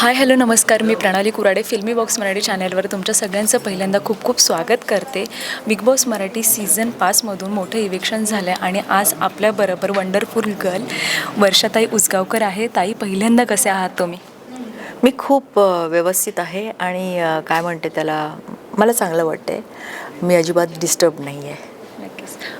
Hi hello नमस्कार. मी प्रणाली कुराडे फिल्मी बॉक्स मराठी चॅनलवर तुमच्या सगळ्यांचं पहिल्यांदा खूप खूप स्वागत करते. बिग बॉस मराठी सीझन पाचमधून मोठं इव्हेक्शन झालं आहे आणि आज आपल्याबरोबर वंडरफुल गर्ल वर्षाताई उसगावकर आहे. ताई पहिल्यांदा कसे आहात तुम्ही? मी खूप व्यवस्थित आहे आणि काय म्हणते त्याला मला चांगलं वाटते मी अजिबात डिस्टर्ब नाही आहे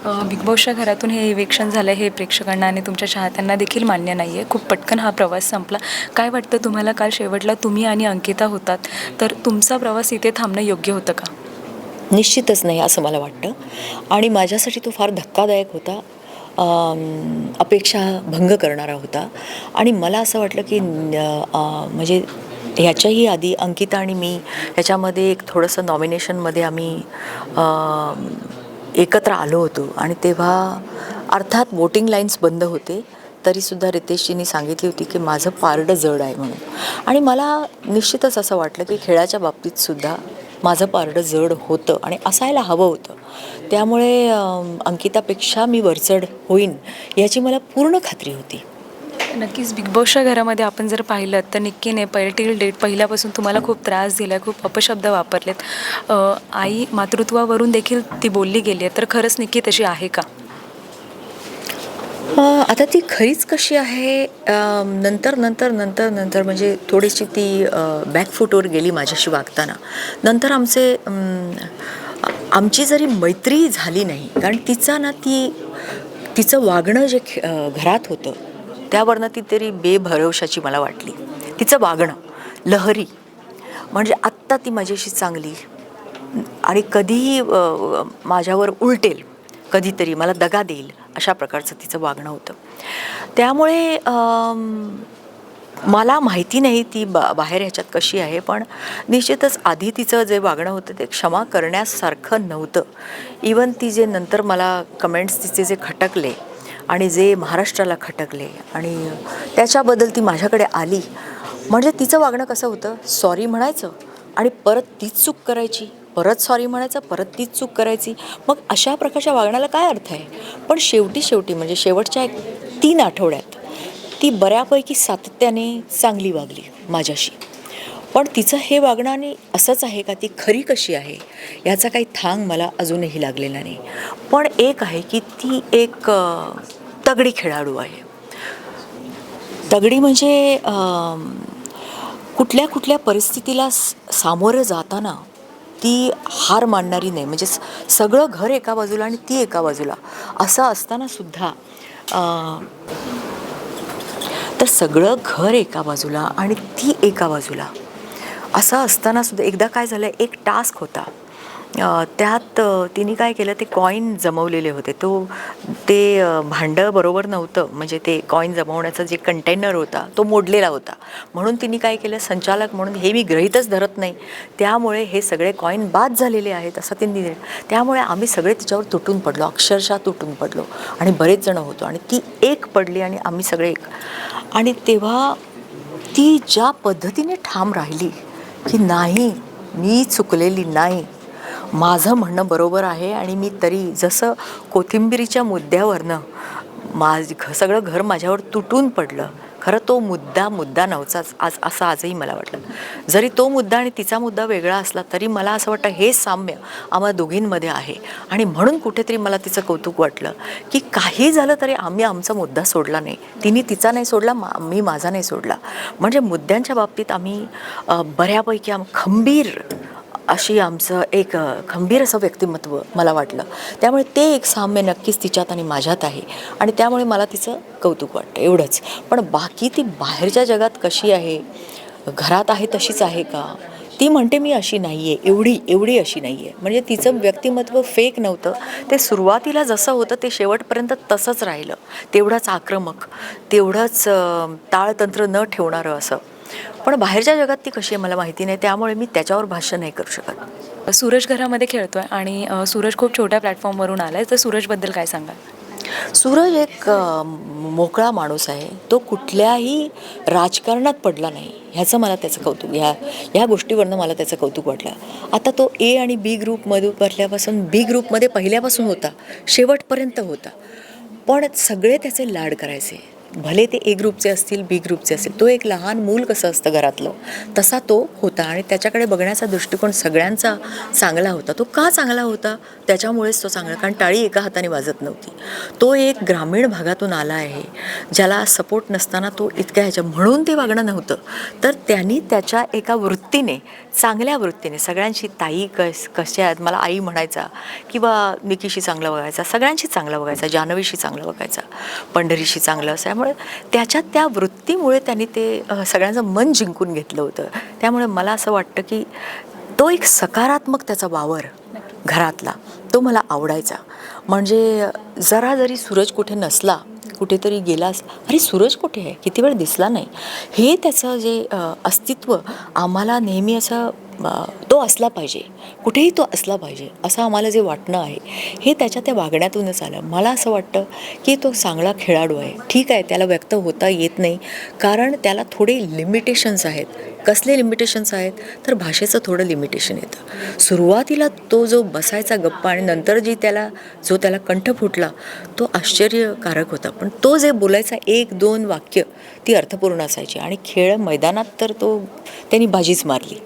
बिग बॉसच्या घरातून हे इव्हेक्शन झालं हे प्रेक्षकांना आणि तुमच्या चाहत्यांना देखील मान्य नाही आहे खूप पटकन हा प्रवास संपला. काय वाटतं तुम्हाला? काल शेवटला तुम्ही आणि अंकिता होतात. तर तुमचा प्रवास इथे थांबणं योग्य होतं का? निश्चितच नाही असं मला वाटतं. आणि माझ्यासाठी तो फार धक्कादायक होता. अपेक्षा भंग करणारा होता. आणि मला असं वाटलं की म्हणजे ह्याच्याही आधी अंकिता आणि मी ह्याच्यामध्ये एक थोडंसं नॉमिनेशनमध्ये आम्ही एकत्र आलो होतो आणि तेव्हा अर्थात वोटिंग लाईन्स बंद होते तरीसुद्धा रितेशजींनी सांगितली होती की माझं पारडं जड आहे म्हणून. आणि मला निश्चितच असं वाटलं की खेळाच्या बाबतीतसुद्धा माझं पारडं जड होतं आणि असायला हवं होतं. त्यामुळे अंकितापेक्षा मी वरचढ होईन याची मला पूर्ण खात्री होती. नक्कीच बिग बॉसच्या घरामध्ये आपण जर पाहिलं तर निक्कीने पहिली डेट पहिल्यापासून तुम्हाला खूप त्रास दिला खूप अपशब्द वापरलेत. आई मातृत्वावरून देखील ती बोलली गेली आहे तर खरंच निक्की तशी आहे का? आता ती खरीच कशी आहे? नंतर नंतर नंतर नंतर म्हणजे थोडीशी ती बॅकफूटवर गेली माझ्याशी वागताना. नंतर आमचे आमची जरी मैत्री झाली नाही कारण तिचा ना ती तिचं वागणं जे खे- घरात होतं त्यावरनं ती तरी बेभरवशाची मला वाटली. तिचं वागणं लहरी म्हणजे आत्ता ती माझ्याशी चांगली आणि कधीही माझ्यावर उलटेल कधीतरी मला दगा देईल अशा प्रकारचं तिचं वागणं होतं. त्यामुळे मला माहिती नाही ती बा बाहेर ह्याच्यात कशी आहे पण निश्चितच आधी तिचं जे वागणं होतं ते क्षमा करण्यासारखं नव्हतं. इवन ती जे नंतर मला कमेंट्स तिचे जे खटकले आणि जे महाराष्ट्राला खटकले आणि त्याच्याबद्दल ती माझ्याकडे आली. म्हणजे तिचं वागणं कसं होतं? सॉरी म्हणायचं आणि परत तीच चूक करायची. परत सॉरी म्हणायचं परत तीच चूक करायची. मग अशा प्रकारच्या वागण्याला काय अर्थ आहे? पण शेवटी शेवटी म्हणजे शेवटच्या एक तीन आठवड्यात ती बऱ्यापैकी सातत्याने चांगली वागली माझ्याशी. पण तिचं हे वागणं आणि असंच आहे का? ती खरी कशी आहे? याचा काही थांग मला अजूनही लागलेला नाही. पण एक आहे की ती एक तगडी खेळाडू आहे. तगडी म्हणजे कुठल्या कुठल्या परिस्थितीला सामोरं जाताना ती हार मानणारी नाही. म्हणजे सगळं घर एका बाजूला आणि ती एका बाजूला. असं असताना सुद्धा तर सगळं घर एका बाजूला आणि ती एका बाजूला. असं असताना सुद्धा एकदा काय झालं एक टास्क होता. त्यात तिने काय केलं ते कॉईन जमवलेले होते. तो ते भांडं बरोबर नव्हतं. म्हणजे ते कॉईन जमवण्याचा जे कंटेनर होता तो मोडलेला होता. म्हणून तिने काय केलं संचालक म्हणून हे मी ग्रहितच धरत नाही. त्यामुळे हे सगळे कॉईन बाद झालेले आहेत असं तिने त्यामुळे आम्ही सगळे तिच्यावर तुटून पडलो अक्षरशः तुटून पडलो. आणि बरेच जण होतो. आणि ती एक पडली आणि आम्ही सगळे एक. आणि तेव्हा ती ज्या पद्धतीने ठाम राहिली की नाही मी चुकलेली नाही माझं म्हणणं बरोबर आहे आणि मी तरी जसं कोथिंबिरीच्या मुद्द्यावरनं माझ सगळं घर माझ्यावर तुटून पडलं खरं तो मुद्दा मुद्दा नव्हताच. आज असं आजही मला वाटलं. जरी तो मुद्दा आणि तिचा मुद्दा वेगळा असला तरी मला असं वाटतं हे साम्य आम्हा दोघींमध्ये आहे. आणि म्हणून कुठेतरी मला तिचं कौतुक वाटलं की काही झालं तरी आम्ही आमचा मुद्दा सोडला नाही. तिने तिचा नाही सोडला मा मी माझा नाही सोडला. म्हणजे मुद्द्यांच्या बाबतीत आम्ही बऱ्यापैकी आम खंबीर अशी आमचं एक खंबीर असं व्यक्तिमत्व मला वाटलं. त्यामुळे ते एक साम्य नक्कीच तिच्यात आणि माझ्यात आहे. आणि त्यामुळे मला तिचं कौतुक वाटतं एवढंच. पण बाकी ती बाहेरच्या जगात कशी आहे घरात आहे तशीच आहे का? ती म्हणते मी अशी नाही आहे एवढी एवढी अशी नाही आहे म्हणजे तिचं व्यक्तिमत्व फेक नव्हतं. ते सुरुवातीला जसं होतं ते शेवटपर्यंत तसंच राहिलं. तेवढंच आक्रमक तेवढंच ताळतंत्र न ठेवणारं असं. पण बाहेरच्या जगात ती कशी आहे मला माहिती नाही. त्यामुळे मी त्याच्यावर भाष्य नाही करू शकत. सूरज घरामध्ये खेळतोय आणि अ, सूरज खूप छोट्या प्लॅटफॉर्मवरून आलाय. तर सूरजबद्दल काय सांगाल? सूरज एक मोकळा माणूस आहे. तो कुठल्याही राजकारणात पडला नाही. ह्याचं मला त्याचं कौतुक ह्या ह्या गोष्टीवरनं मला त्याचं कौतुक वाटलं. आता तो ए आणि बी ग्रुपमध्ये भरल्यापासून बी ग्रुपमध्ये पहिल्यापासून होता. शेवटपर्यंत होता. पण सगळे त्याचे लाड करायचे. भले ते ए ग्रुपचे असतील बी ग्रुपचे असतील तो एक लहान मूल कसं असतं घरातलं? तसा तो होता आणि त्याच्याकडे बघण्याचा दृष्टिकोन सगळ्यांचा चांगला होता. तो का चांगला होता? त्याच्यामुळेच तो चांगला कारण टाळी एका हाताने वाजत नव्हती. तो एक ग्रामीण भागातून आला आहे ज्याला सपोर्ट नसताना तो इतक्या ह्याच्या म्हणून ते वागणं नव्हतं. तर त्यांनी त्याच्या एका वृत्तीने चांगल्या वृत्तीने सगळ्यांशी ताई कस कशा आहेत मला आई म्हणायचा किंवा निकीशी चांगलं बघायचा सगळ्यांशी चांगलं बघायचा जानवीशी चांगलं बघायचा पंढरीशी चांगलं त्यामुळे त्याच्या त्या वृत्तीमुळे त्यांनी ते सगळ्यांचं मन जिंकून घेतलं होतं. त्यामुळे मला असं वाटतं की तो एक सकारात्मक त्याचा वावर घरातला तो मला आवडायचा. म्हणजे जरा जरी सूरज कुठे नसला कुठेतरी गेला असला अरे सूरज कुठे आहे? किती वेळ दिसला नाही? हे त्याचं जे अस्तित्व आम्हाला नेहमी असं तो असला पाहिजे. कुठेही तो असला पाहिजे असं आम्हाला जे वाटणं आहे हे त्याच्या त्या वागण्यातूनच आलं. मला असं वाटतं की तो चांगला खेळाडू आहे. ठीक आहे त्याला व्यक्त होता येत नाही. कारण त्याला थोडे लिमिटेशन्स आहेत. कसले लिमिटेशन्स आहेत? तर भाषेचं थोडं लिमिटेशन येतं. सुरुवातीला तो जो बसायचा गप्पा आणि नंतर जी त्याला जो त्याला कंठ फुटला तो आश्चर्यकारक होता. पण तो जे बोलायचा एक दोन वाक्य ती अर्थपूर्ण असायची. आणि खेळ मैदानात तर तो त्यांनी बाजीच मारली.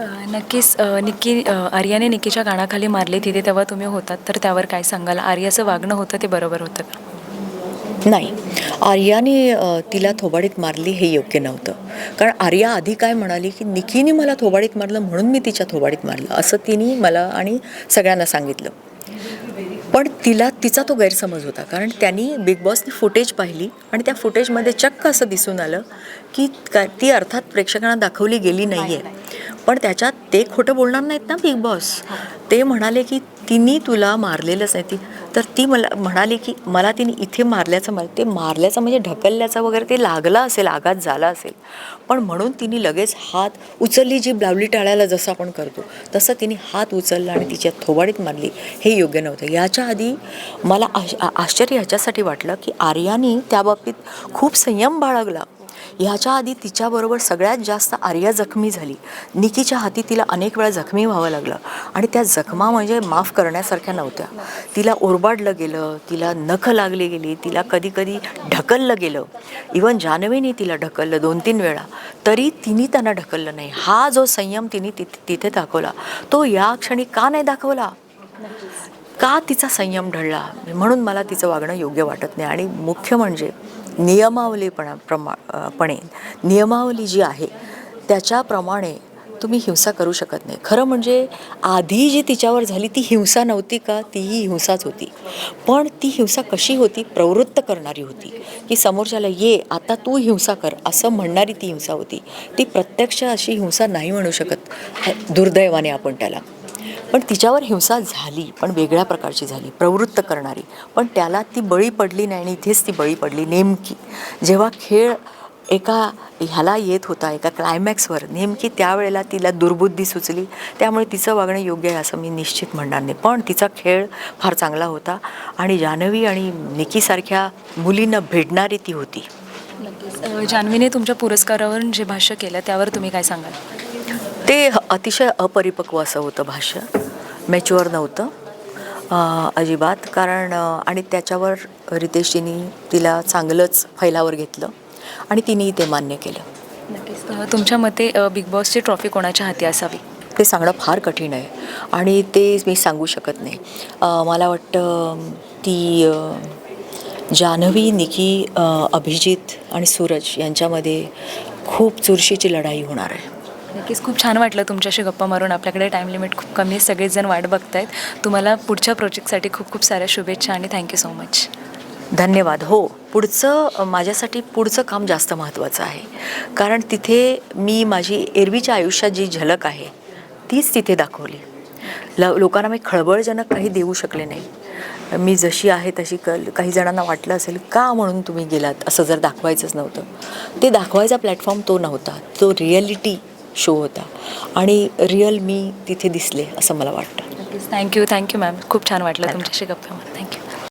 नक्कीच निक्की आर्याने निक्कीच्या कानाखाली मारले तिथे तेव्हा तुम्ही होतात तर त्यावर काय सांगाल? आर्याचं वागणं होतं ते बरोबर होतं का? नाही. आर्याने तिला थोबाडीत मारली हे योग्य नव्हतं. कारण आर्या आधी काय म्हणाली की निकीने मला थोबाडीत मारलं म्हणून मी तिच्या थोबाडीत मारलं. असं तिने मला आणि सगळ्यांना सांगितलं. पण तिला तिचा तो गैरसमज होता. कारण त्यांनी बिग बॉसनी फुटेज पाहिली आणि त्या फुटेजमध्ये चक्क असं दिसून आलं की का ती अर्थात प्रेक्षकांना दाखवली गेली नाही आहे पण त्याच्यात ते खोटं बोलणार नाहीत ना बिग बॉस? ते म्हणाले की तिने तुला मारलेलंच नाही. ती तर ती मला म्हणाली की मला तिने इथे मारल्याचं मला ते मारल्याचं म्हणजे ढकलल्याचं वगैरे ते लागला असेल आघात झाला असेल. पण म्हणून तिने लगेच हात उचलली जी लावली टाळ्याला जसं आपण करतो तसं तिने हात उचलला आणि तिच्या थोबाडीत मारली. हे योग्य नव्हतं. याच्या आधी मला आश्चर्य ह्याच्यासाठी वाटलं की आर्यानी त्या बाबतीत खूप संयम बाळगला. ह्याच्या आधी तिच्याबरोबर सगळ्यात जास्त आर्या जखमी झाली. निकीच्या हाती तिला अनेक वेळा जखमी व्हावं लागलं. आणि त्या जखमा म्हणजे माफ करण्यासारख्या नव्हत्या. तिला ओरबाडलं गेलं तिला नख लागली गेली तिला कधी कधी ढकललं गेलं. इवन जान्हवीने तिला ढकललं दोन तीन वेळा. तरी तिने त्यांना ढकललं नाही. हा जो संयम तिने तिथे तिथे दाखवला. तो या क्षणी का नाही दाखवला? का तिचा संयम ढळला? म्हणून मला तिचं वागणं योग्य वाटत नाही. आणि मुख्य म्हणजे नियमावलीपणा प्रमा पणे नियमावली जी आहे त्याच्याप्रमाणे तुम्ही हिंसा करू शकत नाही. खरं म्हणजे आधी जी तिच्यावर झाली ती हिंसा नव्हती का? तीही हिंसाच होती. पण ती हिंसा कशी होती? प्रवृत्त करणारी होती. की समोरच्याला ये आता तू हिंसा कर असं म्हणणारी ती हिंसा होती. ती प्रत्यक्ष अशी हिंसा नाही म्हणू शकत दुर्दैवाने आपण त्याला. पण तिच्यावर हिंसा झाली पण वेगळ्या प्रकारची झाली प्रवृत्त करणारी. पण त्याला ती बळी पडली नाही आणि इथेच ती बळी पडली नेमकी. जेव्हा खेळ एका ह्याला येत होता एका क्लायमॅक्सवर नेमकी त्यावेळेला तिला दुर्बुद्धी सुचली. त्यामुळे तिचं वागणं योग्य आहे असं मी निश्चित म्हणणार नाही. पण तिचा खेळ फार चांगला होता आणि जान्हवी आणि निकीसारख्या मुलींना भेटणारी ती होती. जान्हवीने तुमच्या पुरस्कारावर जे भाष्य केलं त्यावर तुम्ही काय सांगाल? ते अतिशय अपरिपक्व असं होतं भाष्य. मॅच्युअर नव्हतं. अजिबात. कारण आणि त्याच्यावर रितेशजींनी तिला चांगलंच फैलावर घेतलं आणि तिनेही ते मान्य केलं. नक्कीच. तुमच्या मते बिग बॉसची ट्रॉफी कोणाच्या हाती असावी? ते सांगणं फार कठीण आहे. आणि ते मी सांगू शकत नाही. मला वाटतं ती जान्हवी निकी अभिजित आणि सूरज यांच्यामध्ये खूप चुरशीची लढाई होणार आहे. नक्कीच खूप छान वाटलं तुमच्याशी गप्पा मारून. आपल्याकडे टाईम लिमिट खूप कमी आहे. सगळेजण वाट बघतायत. तुम्हाला पुढच्या प्रोजेक्टसाठी खूप खूप साऱ्या शुभेच्छा आणि थँक्यू सो मच धन्यवाद. हो पुढचं माझ्यासाठी पुढचं काम जास्त महत्त्वाचं आहे. कारण तिथे मी माझी एरवीच्या आयुष्यात जी झलक आहे तीच तिथे दाखवली. ल लोकांना मी खळबळजनक काही देऊ शकले नाही. मी जशी आहे तशी कल काही जणांना वाटलं असेल का म्हणून तुम्ही गेलात? असं जर दाखवायचंच नव्हतं. ते दाखवायचा प्लॅटफॉर्म तो नव्हता. तो रिॲलिटी शो होता. आणि रिअल मी तिथे दिसले असं मला वाटतं. थँक्यू थँक्यू मॅम खूप छान वाटलं तुमच्याशी गप्पा थँक्यू